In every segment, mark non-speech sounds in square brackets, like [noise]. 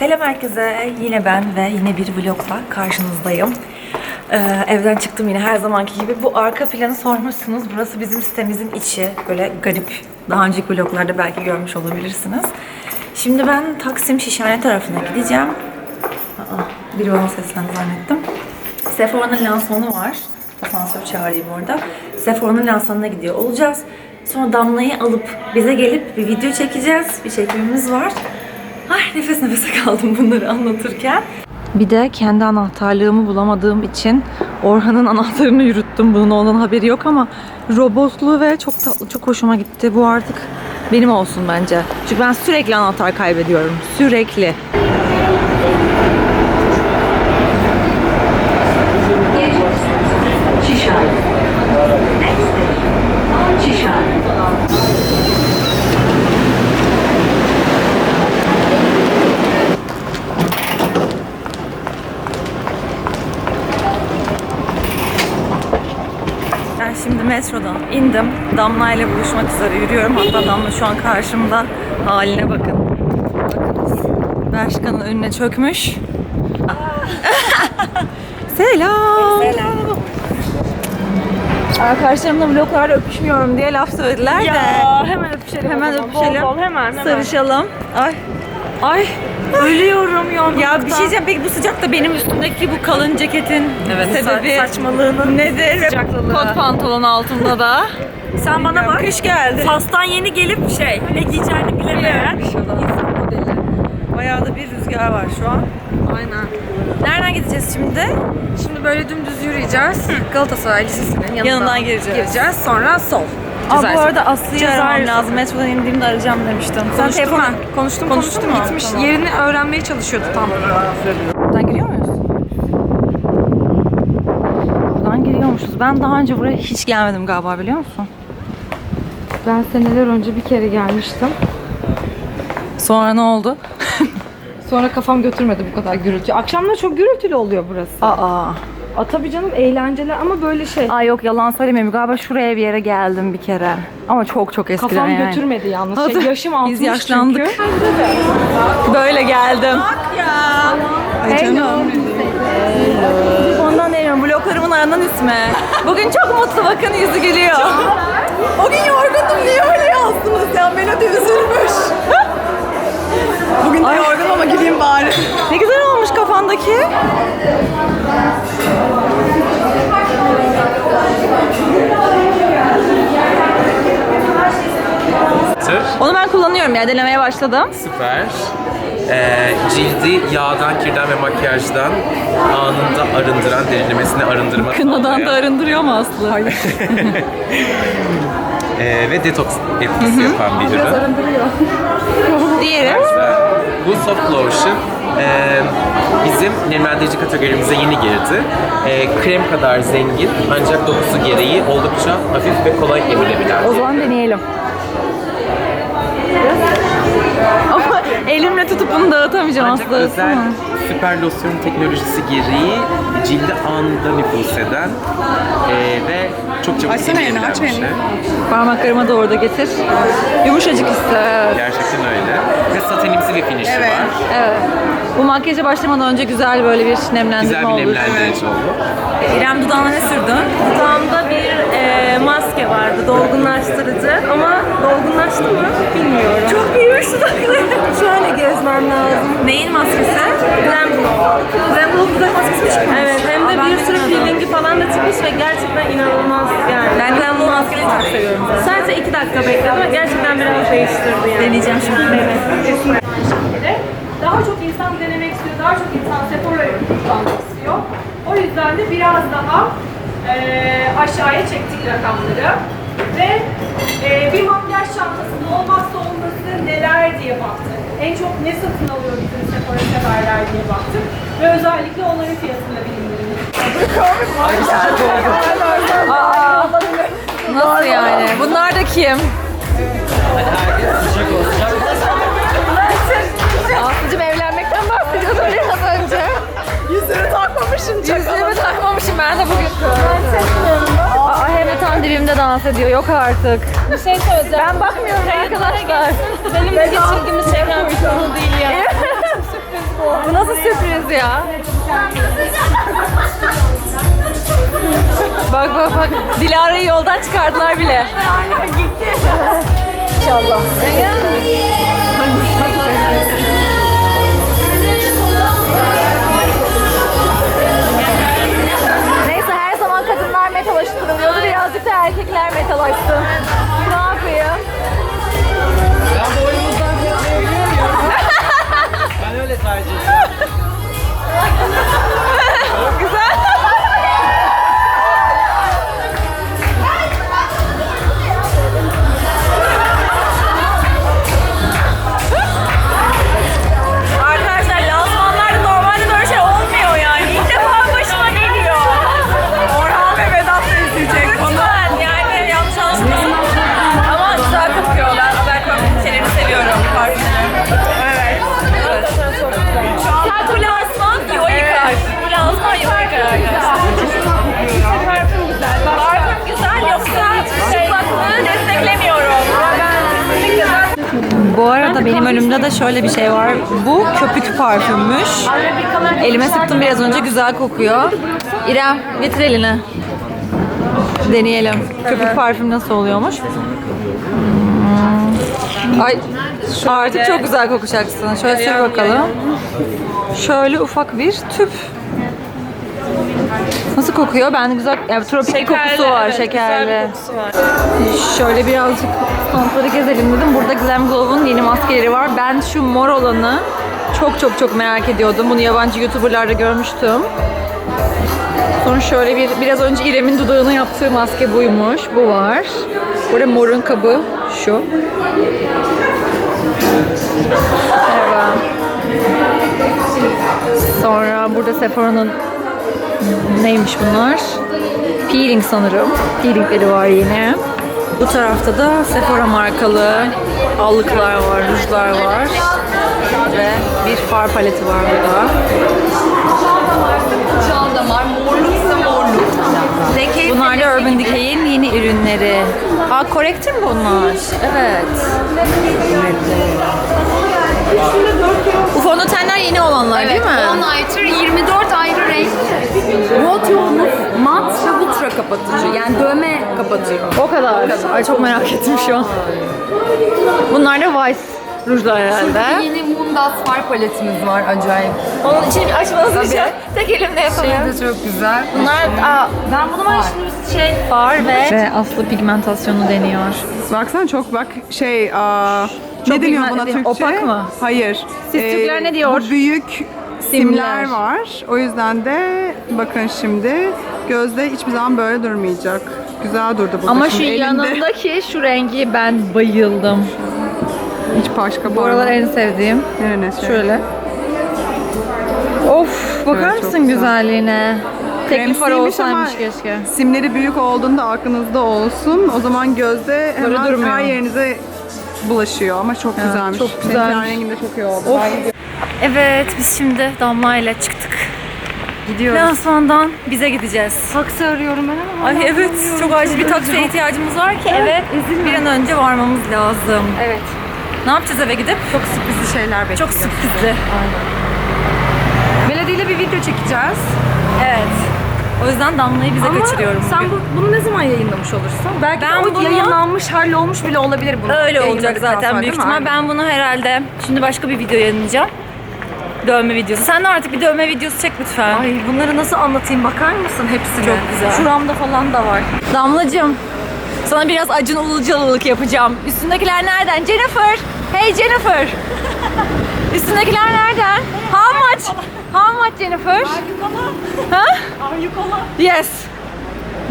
Selam herkese. Yine ben ve yine bir vlogla karşınızdayım. Ee, evden çıktım yine her zamanki gibi. Bu arka planı sormuşsunuz. Burası bizim sitemizin içi. Böyle garip. Daha önceki vloglarda belki görmüş olabilirsiniz. Şimdi ben Taksim Şişhane tarafına gideceğim. Aa, biri bana seslendi zannettim. Sephora'nın lansmanı var. Asansör çağırayım orada. Sephora'nın lansmanına gidiyor olacağız. Sonra Damla'yı alıp bize gelip bir video çekeceğiz. Bir çekimimiz var. Ay nefes nefese kaldım bunları anlatırken. Bir de kendi anahtarlığımı bulamadığım için Orhan'ın anahtarını yürüttüm. Bunun ondan haberi yok ama robotlu ve çok tatlı, çok hoşuma gitti. Bu artık benim olsun bence. Çünkü ben sürekli anahtar kaybediyorum. Sürekli. Ben şimdi metrodan indim. Damla ile buluşmak üzere yürüyorum. Hatta Damla şu an karşımda. Haline bakın. Bakınız. Berşkan'ın önüne çökmüş. [laughs] Selam. Selam. Arkadaşlarımla vloglarda öpüşmüyorum diye laf söylediler de. Ya hemen öpüşelim. Hemen o zaman. öpüşelim. Bol bol hemen hemen. Sarışalım. Ay. Ay ölüyorum yorgunluktan. Ya bir şey diyeceğim. Peki bu sıcakta benim üstümdeki bu kalın ceketin Evet, sebebi sa- saçmalığının nedir? sıcaklığı. Kot pantolon altında da. Sen bana bak. Kış geldi. Fas'tan yeni gelip şey ne giyeceğini bilemeyen. insan modeli. Bayağı da bir rüzgar var şu an. Aynen. Nereden gideceğiz şimdi? Şimdi böyle dümdüz yürüyeceğiz. Galatasaray Lisesi'nin yanından, Yanından gireceğiz. gireceğiz. Sonra sol. Aa, bu arada Aslı'yı aramam lazım. Metrodan indiğimde arayacağım demiştim. Sen Konuştum ben. Konuştum Konuştun konuştum mu? gitmiş. Tamam. Yerini öğrenmeye çalışıyordu tam. Buradan giriyor muyuz? Buradan giriyormuşuz. Ben daha önce buraya hiç gelmedim galiba biliyor musun? Ben seneler önce bir kere gelmiştim. Sonra ne oldu? [laughs] Sonra kafam götürmedi bu kadar gürültü. Akşamlar çok gürültülü oluyor burası. Aa. Aa, tabii canım eğlenceler ama böyle şey. Aa yok yalan söylemeyeyim. Galiba şuraya bir yere geldim bir kere. Ama çok çok eskiden Kafam yani. götürmedi yalnız. Şey, Hadi. yaşım 60 Biz yaşlandık. çünkü. Böyle geldim. Bak ya. Ay canım. Ondan demiyorum. Bloklarımın aranın ismi. Bugün çok mutlu bakın yüzü gülüyor. o gün yorgundum diye öyle yazdınız ya. Melodi üzülmüş. Bugün de yorgunum ama güleyim bari. Ne güzel olmuş kafandaki. Onu ben kullanıyorum ya. Denemeye başladım. Süper. Ee, cildi yağdan, kirden ve makyajdan anında arındıran, derinlemesine arındırma Kınadan da arındırıyor mu Aslı? Hayır. [laughs] ee, ve detoks etkisi yapan bir ürün. Diğeri. Güzel. Bu soft lotion ee, bizim nemlendirici kategorimize yeni girdi. Ee, krem kadar zengin ancak dokusu gereği oldukça hafif ve kolay emilebilen. O zaman deneyelim. Ama elimle tutup bunu dağıtamayacağım Ancak Aslı. özel süper losyon teknolojisi gereği cilde anında nüfuz eden ee, ve çok çabuk emilebilen bir şey. Parmaklarıma doğru da getir. Yumuşacık hissi. Evet. Gerçekten öyle. Ve satenimsi bir finişi var. evet. Bu makyaja başlamadan önce güzel böyle bir nemlendirme Güzel bir oldu. nemlendirici oldu. İrem dudağına ne sürdün? Dudağımda bir e, maske vardı, dolgunlaştırıcı ama dolgunlaştı mı bilmiyorum. Çok büyümüş dudaklarım. Şöyle gezmem lazım. Neyin maskesi? Glamblue. Glamblue dudak maskesi çıkmış? Evet, hem de bir sürü peelingi falan da çıkmış ve gerçekten inanılmaz yani. Ben Glamblue maskeyi çok seviyorum. Sadece iki dakika bekledim ve gerçekten biraz değiştirdi yani. Deneyeceğim şimdi. Daha çok insan denemek istiyor, daha çok insan Sephora'yı kullanmak istiyor. O yüzden de biraz daha eee, aşağıya çektik rakamları. Ve eee, bir makyaj çantasında olmazsa olması neler diye baktık. En çok ne satın alıyor bizim Sephora severler diye baktık. Ve özellikle onların fiyatıyla bilindirdik. Nasıl yani? Bunlar da kim? Aslıcım evlenmekten bahsediyordun biraz önce. Yüzüğü takmamışım. Yüzüğümü takmamışım ben de bugün. Aa, hem de tam dibimde dans ediyor. Yok artık. Bir şey söyleyeceğim. Ben bakmıyorum arkadaşlar. Benim de hiç ilgimi çeken bir konu değil ya. nasıl sürpriz ya? bak bak bak. Dilara'yı yoldan çıkardılar bile. İnşallah. Bu arada benim önümde de şöyle bir şey var. Bu köpük parfümmüş. Elime sıktım biraz önce güzel kokuyor. İrem getir elini. Deneyelim. Köpük parfüm nasıl oluyormuş? Hmm. Ay artık çok güzel kokacaksın. Şöyle sür bakalım. Şöyle ufak bir tüp. Nasıl kokuyor? Ben güzel, yani tropik kokusu var, şekerli. Şöyle birazcık standları gezelim dedim. Burada Glam Glow'un yeni maskeleri var. Ben şu mor olanı çok çok çok merak ediyordum. Bunu yabancı YouTuber'larda görmüştüm. Sonra şöyle bir, biraz önce İrem'in dudağına yaptığı maske buymuş. Bu var. Burada morun kabı şu. Merhaba. Sonra burada Sephora'nın neymiş bunlar? Peeling sanırım. Peelingleri var yine. Bu tarafta da Sephora markalı allıklar var, rujlar var. Ve bir far paleti var burada. Bunlar da Urban Decay'in yeni ürünleri. Aa, corrector mi bunlar? Evet. Bu fondötenler yeni olanlar değil mi? Kapatıcı. Yani dövme kapatıyor. O kadar. Ay çok merak ettim şu an. Bunlar da Vice rujlar herhalde. Yeni Mundas far paletimiz var acayip. Onun için bir açmanızı rica Tek elimle Şey yapamıyorum. de çok güzel. Bunlar aa, ben bunu ben şimdi şey far ve Ve Aslı pigmentasyonu deniyor. Baksana çok bak şey aa, Çok ne deniyor buna Türkçe? opak mı? Hayır. Siz Türkler ne diyor? Bu büyük Simler. var. O yüzden de bakın şimdi gözde hiçbir zaman böyle durmayacak. Güzel durdu burada. Ama şu şimdi elinde. yanındaki şu rengi ben bayıldım. Hiç başka Bu aralar en sevdiğim. Nerene şey? Şöyle. Of bakar Evet, çok mısın güzel. güzelliğine? Tek bir far Kremsiymiş ama olsaymış keşke. Simleri büyük olduğunda aklınızda olsun. O zaman gözde hemen her yerinize bulaşıyor ama çok güzelmiş. çok Senin güzelmiş. ten rengin de çok iyi oldu. Of. Evet biz şimdi Damla ile çıktık. Gidiyoruz. Lansmandan bize gideceğiz. Taksi arıyorum ben ama. Ay evet çok acil bir taksiye ihtiyacımız var ki eve bir an önce varmamız lazım. Evet. Ne yapacağız eve gidip? çok sürprizli şeyler bekliyor. Çok sürprizli. Melody ile bir video çekeceğiz. Evet. O yüzden Damla'yı bize kaçırıyorum sen bugün. bu, bunu ne zaman yayınlamış olursun? Belki Ben de o bunu- yayınlanmış, hallolmuş bile olabilir bunu. Öyle olacak zaten büyük ihtimal. Ben bunu herhalde şimdi başka bir video yayınlayacağım. Dövme videosu. Sen de artık bir dövme videosu çek lütfen. Ay bunları nasıl anlatayım bakar mısın hepsine? Çok güzel. Şuramda falan da var. Damlacığım, sana biraz Acun Ilıcalılık yapacağım. Üstündekiler nereden? Jennifer! Hey Jennifer! [laughs] Üstündekiler nereden? How much? How much Jennifer? Ha? Yes.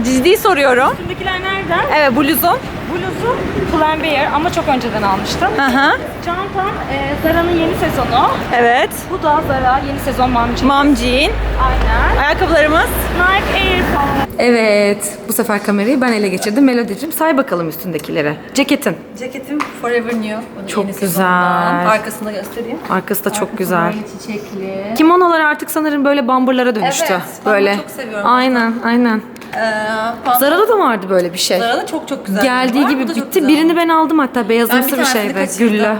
Ciddi soruyorum. Üstündekiler nereden? Evet bluzun. Bluzum Pull&Bear ama çok önceden almıştım. Hı hı. Çantam e, Zara'nın yeni sezonu. Evet. Bu da Zara yeni sezon mamcı. Mom jean. Aynen. Ayakkabılarımız. Nike Air falan. Evet. Bu sefer kamerayı ben ele geçirdim. Melody'cim say bakalım üstündekileri. Ceketin. Ceketim Forever New. Çok yeni güzel. sezondan. Arkasını göstereyim. Arkası da çok güzel. Çiçekli. Kimonolar artık sanırım böyle bamburlara dönüştü. Evet, ben böyle. çok seviyorum. Aynen, aynen. Ee, Zara'da da vardı böyle bir şey. Zara'da çok çok güzel. Geldiği var. gibi Bu da çok bitti. güzel. Birini ben aldım hatta beyazımsı bir tanesini şeydi. kaçırdım. Güllü.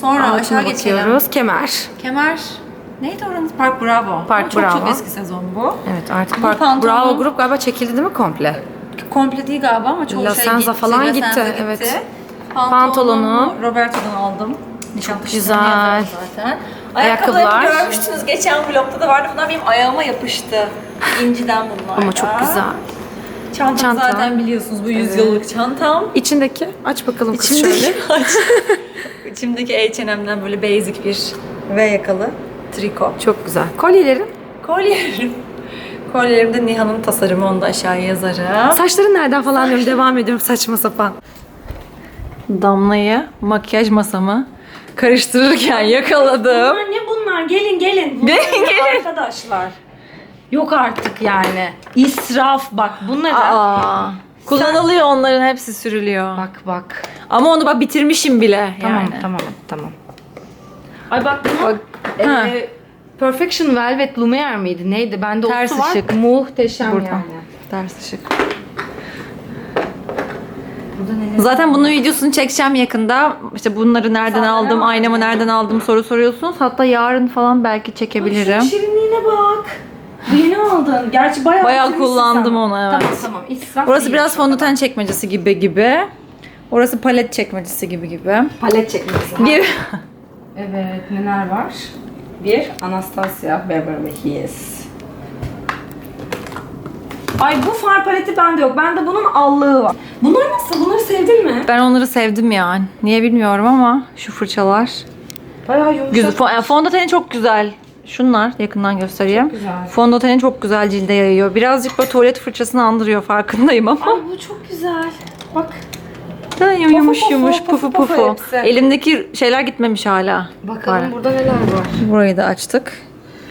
Sonra Altına aşağı geçelim. bakıyoruz. Kemer. Kemer. Neydi oranın? Park Bravo. Park çok, Bravo. Çok eski sezon bu. Evet artık Bu Park pantolon- Bravo grup galiba çekildi değil mi komple? Komple değil galiba ama çoğu La şey Senza gitti. falan La gitti, Senza evet. Pantolonu Pantolonu. Roberto'dan aldım. Nişantaşı'ndan güzel. zaten. Ayakkabılar. Görmüştünüz. Geçen vlogda da vardı. Bunlar benim ayağıma yapıştı. İnciden bunlar Ama çok güzel. Çantam Çanta. zaten biliyorsunuz bu yüzyıllık çantam. İçindeki aç bakalım kız şöyle. [laughs] İçimdeki H&M'den böyle basic bir V yakalı triko. Çok güzel. Kolyelerin? Kolyelerim. Kolyelerimde Nihan'ın tasarımı onu da aşağıya yazarım. Saçların nereden falan diyorum. Devam ediyorum saçma sapan. Damla'yı makyaj masamı karıştırırken yakaladım. Bunlar ne bunlar? Gelin gelin. Bunlar Gelin, ne. Arkadaşlar. Yok artık yani. İsraf bak bunları. Aa, kullanılıyor onların hepsi sürülüyor. Bak bak. Ama onu bak bitirmişim bile Tamam yani. tamam tamam. Ay bak bunu Bak, Ha. e, Perfection Velvet Lumiere miydi? Neydi? Bende Ters Ters var. ışık. Muhteşem Burada. yani. Ders ışık. Zaten bunun videosunu çekeceğim yakında. İşte bunları nereden aldım, aynamı nereden aldım soru soruyorsunuz. Hatta yarın falan belki çekebilirim. şirinliğine bak. Bu yeni aldın. Gerçi bayağı Bayağı bitirmişsin kullandım sen. onu evet. Tamam tamam. İsraf Orası değil. biraz fondöten çekmecesi gibi gibi. Orası palet çekmecesi gibi gibi. palet çekmesi. Gibi. Evet neler var? Bir Anastasia Beverly Hills. Ay bu far paleti bende yok. Bende bunun allığı var. Bunlar nasıl? Bunları sevdin mi? Ben onları sevdim yani. Niye bilmiyorum ama şu fırçalar. Bayağı yumuşak. Güzel. Fo- yani fondöteni çok güzel. Şunlar yakından göstereyim. güzel. Fondöteni çok güzel cilde yayıyor. Birazcık böyle tuvalet fırçasını andırıyor farkındayım ama. Ay bu çok güzel. Bak. Da yumuş pufu, yumuş pufu pufu pufu pufu. Elimdeki şeyler gitmemiş hala. Bakalım Var. burada neler var. Burayı da açtık.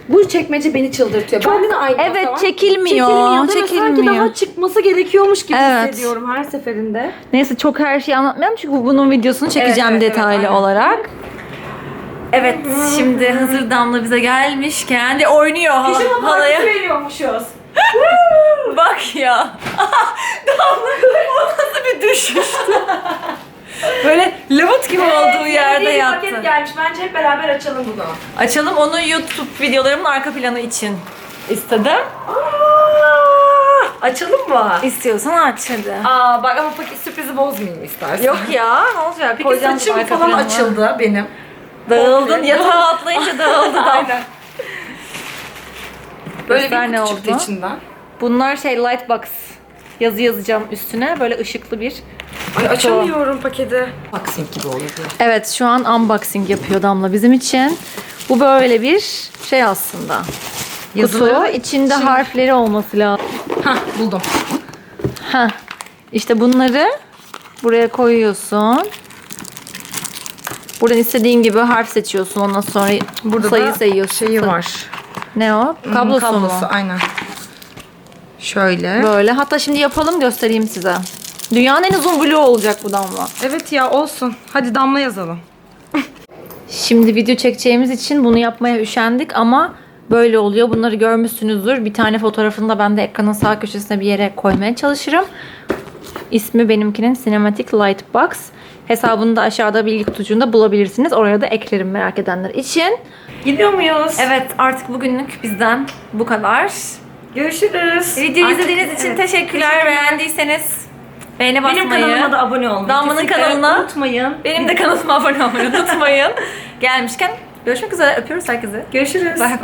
Bu çekmece beni çıldırtıyor. Bende de aynı Evet var. çekilmiyor. Çekilmiyor değil? Çekilmiyor. Sanki daha çıkması gerekiyormuş gibi Evet. hissediyorum her seferinde. Neyse çok her şeyi anlatmayalım çünkü bunun videosunu çekeceğim evet, evet, detaylı aynen. olarak. Evet, şimdi hazır Damla bize gelmişken de oynuyor hala, Pijama halaya. partisi veriyormuşuz. Bak ya. [laughs] Damla bu nasıl bir düşüştü. Böyle lavut gibi olduğu yerde bir yattı. paket gelmiş. Bence hep beraber açalım bunu. Açalım onu YouTube videolarımın arka planı için istedim. Açalım mı? İstiyorsan aç hadi. Aa bak ama paket sürprizi bozmayayım istersen. Yok ya ne olacak? Peki Koyacağım saçım arka falan planına. açıldı benim. Dağıldın yatağa atlayınca [laughs] dağıldı da. Aynen. Böyle Göster bir ne kutu çıktı oldu? içinden. Bunlar şey lightbox yazı yazacağım üstüne böyle ışıklı bir. Ay açamıyorum paketi. Boxing gibi oluyor. Evet şu an unboxing yapıyor Damla bizim için. Bu böyle bir şey aslında. Kutu Yazıları içinde harfleri olması lazım. Hah buldum. Heh. İşte bunları buraya koyuyorsun. Buradan istediğin gibi harf seçiyorsun. Ondan sonra Burada sayı da sayıyorsun. şeyi var. Ne o? Kablosu, Kablosu mu? aynen. Şöyle. Böyle. Hatta şimdi yapalım göstereyim size. Dünyanın en uzun vlogu olacak bu Damla. Evet ya olsun. Hadi damla yazalım. [laughs] Şimdi video çekeceğimiz için bunu yapmaya üşendik ama böyle oluyor. Bunları görmüşsünüzdür. Bir tane fotoğrafını da ben de ekranın sağ köşesine bir yere koymaya çalışırım. İsmi benimkinin Cinematic Lightbox. Hesabını da aşağıda bilgi kutucuğunda bulabilirsiniz. Oraya da eklerim merak edenler için. Gidiyor muyuz? Evet artık bugünlük bizden bu kadar. Görüşürüz. Videoyu Artık- izlediğiniz için evet. teşekkürler. Beğendiyseniz beğeni basmayı. Benim kanalıma da abone olmayı. Damla'nın kesinlikle kanalına- unutmayın. Benim de kanalıma abone olmayı [laughs] unutmayın. Gelmişken görüşmek üzere. Öpüyoruz herkese. Görüşürüz. Bye.